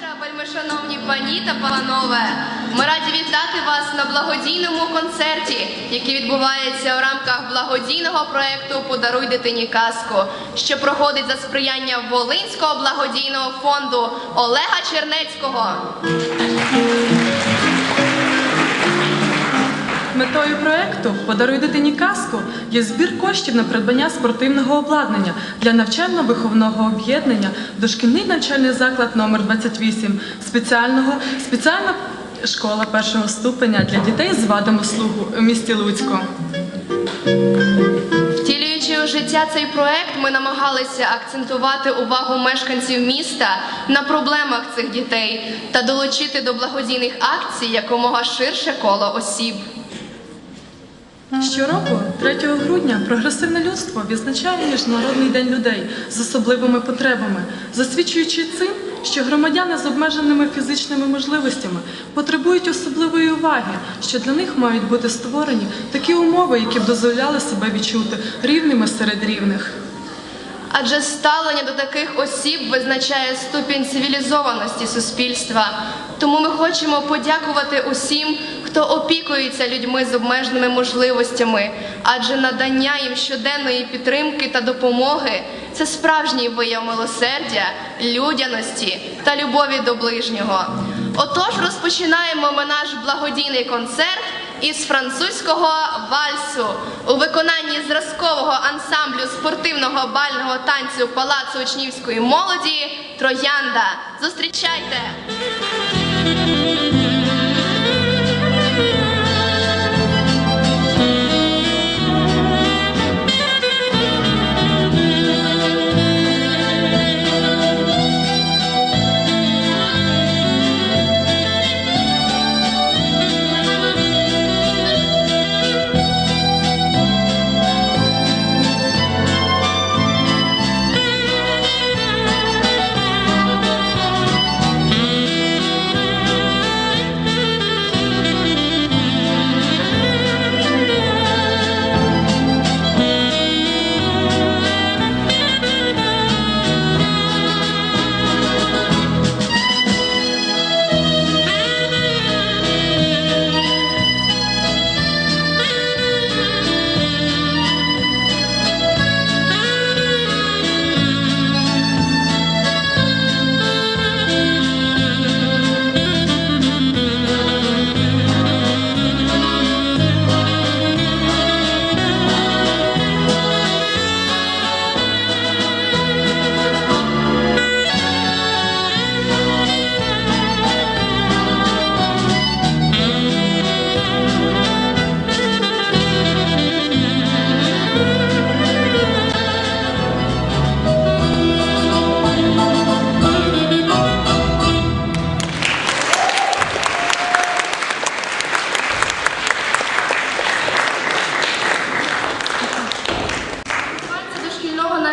вечора, вельмишановні пані та панове. Ми раді вітати вас на благодійному концерті, який відбувається у рамках благодійного проекту Подаруй дитині казку, що проходить за сприяння Волинського благодійного фонду Олега Чернецького. Метою проекту Подаруй дитині казку є збір коштів на придбання спортивного обладнання для навчально-виховного об'єднання дошкільний навчальний заклад номер 28 спеціального спеціальна школа першого ступеня для дітей з вадами слуху у місті Луцьку. Втілюючи у життя цей проект, ми намагалися акцентувати увагу мешканців міста на проблемах цих дітей та долучити до благодійних акцій якомога ширше коло осіб. Щороку, 3 грудня, прогресивне людство відзначає Міжнародний день людей з особливими потребами, засвідчуючи цим, що громадяни з обмеженими фізичними можливостями потребують особливої уваги, що для них мають бути створені такі умови, які б дозволяли себе відчути рівними серед рівних. Адже ставлення до таких осіб визначає ступінь цивілізованості суспільства. Тому ми хочемо подякувати усім, хто опікується людьми з обмеженими можливостями, адже надання їм щоденної підтримки та допомоги це справжній вияв милосердя, людяності та любові до ближнього. Отож, розпочинаємо ми наш благодійний концерт із французького вальсу у виконанні зразкового ансамблю спортивного бального танцю Палацу учнівської молоді Троянда. Зустрічайте!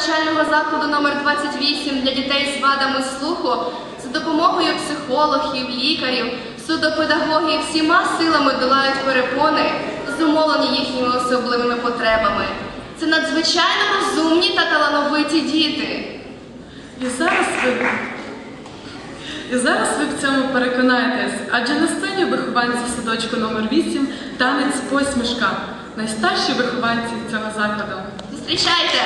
Навчального закладу номер 28 для дітей з вадами слуху за допомогою психологів, лікарів, судопедагогів всіма силами долають перепони, зумовлені їхніми особливими потребами. Це надзвичайно розумні та талановиті діти. І зараз ви і зараз ви в цьому переконаєтесь, адже на сцені вихованці садочку номер 8 танець посмішка, найстарші вихованці цього закладу. Зустрічайте!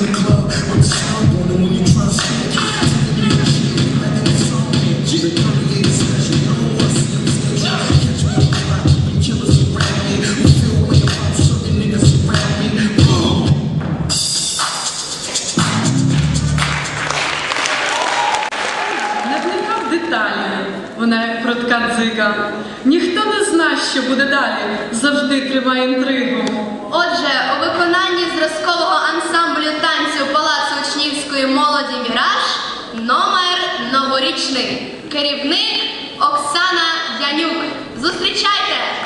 to the club with a sound on and when you try to see керівник Оксана Янюк. Зустрічайте!